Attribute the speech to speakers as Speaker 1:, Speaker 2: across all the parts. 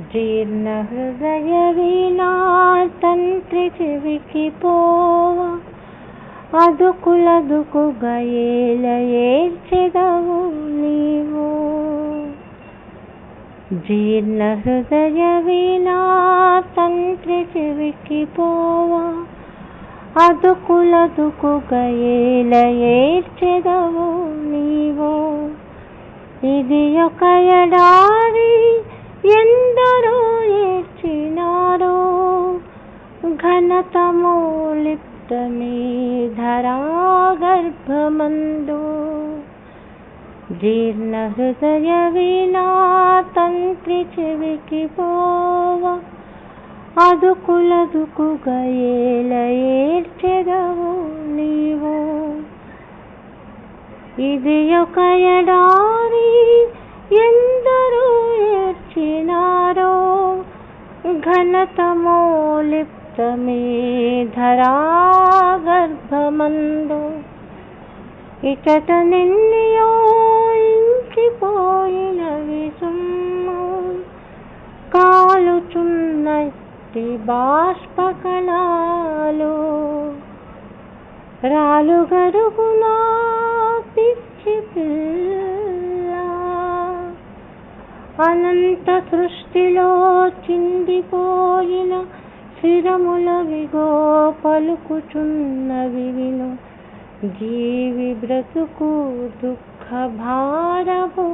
Speaker 1: జీర్ణ హృదయ వీణా తంత్రి చెవికి పోవ అదుకులదుకు గయేల ఏడ్చెదవు నీవు. జీర్ణ హృదయ వీణా తంత్రి చెవికి పోవ అదుకులదుకు గయేల ఏడ్చెదవు నీవు. ఇది ఒక ఎడారి ఎందరో ఏడ్చినారో ఘనతమో లిప్తమే ధరాగర్భమందు. జీర్ణ హృదయ వీణా తంత్రి చెవికి పోవ అదుకులదుకు గయేల ఏడ్చెదవు నీవు. ఇది ఒక ఎడారి ఎందరో ఘనతమో లిప్తమే ధరాగర్భమందు ఇచట నిన్నయో ఇంకిపోయినవి సుమ్ము కాలుచున్నట్టి బాష్పకణాలు రాలుగరుగునా పిచ్చి అనంత సృష్టిలో చిందిపోయిన శిరములవిగో పలుకుచున్నవి విను జీవి బ్రతుకు దుఃఖ భారభుగ్నంబు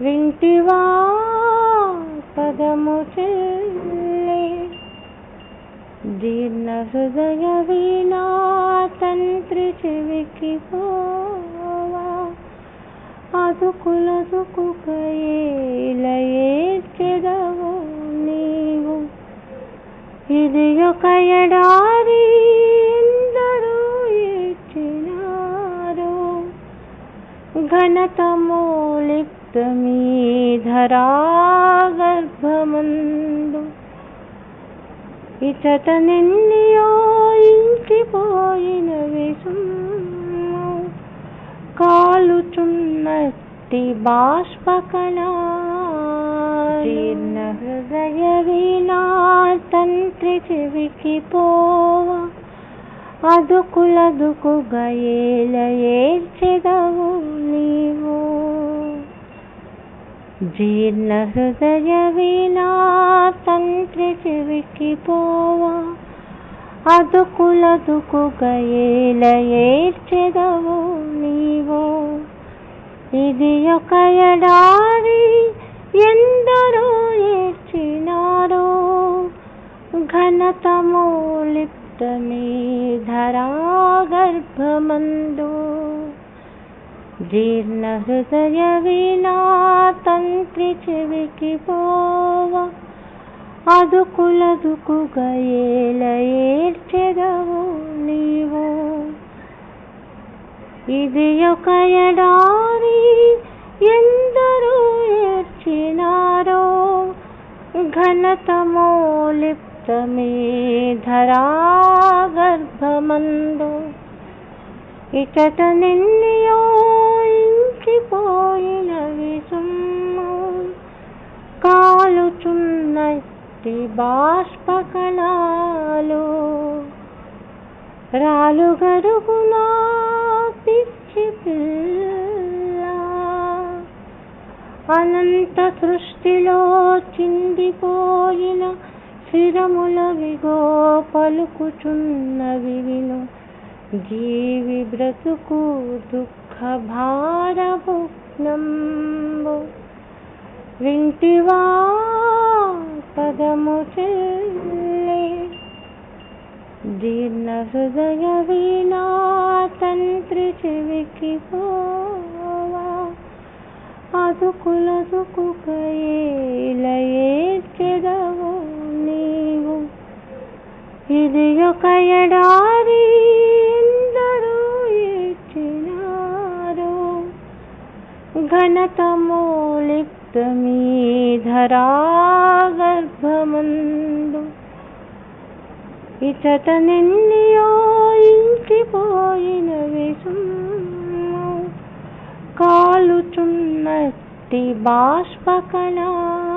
Speaker 1: వింటివా పదము చెల్లే జీర్ణ హృదయ వీణా తంత్రి చెవికి పో. అదుకులదుకు నీవు. ఇది ఒక ఎడారి ఎందరో ఏడ్చినారో. ఘనతమో లిప్తమీ ధరాగర్భమందు ఇచట నిన్నయో కాలుచున్నట్టి బాష్పకణ జీర్ణ హృదయ వీణా తంత్రి చెవికి పోవ. అదుకులదుకు గయేల ఏడ్చెదవు నీవు. జీర్ణ హృదయ వీణా తంత్రి చెవికి పోవా. అదుకులదుకు గయేల ఏడ్చెదవు నీవు. ఇది ఒక ఎడారి ఎందరో ఏడ్చినారో. ఘనతమో లిప్తమే ధరాగర్భమందు జీర్ణ హృదయ వీణా తంత్రి చెవికి పోవ. అదుకులదుకు గయేల ఏడ్చెదవో. ఇది ఒక ఎడారి ఎందరూ ఏడ్చినారో. ఘనతమో లిప్తమే ధరాగర్భమందు ఇచట నిన్నయో ఇంకిపోయినవి సుమ్ము. కాలుచున్నట్టి బాష్పకణాలు. రాలుగరుగునా పిచ్చి పిల్ల అనంత సృష్టిలో చిందిపోయిన శిరములవిగో పలుకుచున్నవి విను. జీవి బ్రతుకు దుఃఖ భారభుగ్నంబు వింటివా పదము చెల్లే. జీర్ణ హృదయ వీణా పైకి పోవా? అదుకులదుకు కయేల నీవు? ఇది ఒక ఎడారి ఎందరో ఏడ్చినారో. ఘనతమో లిప్తమీ ధరాగర్భమందు ఇచట నిన్నయో ఇంకిపోయినవి సుమ్ము ि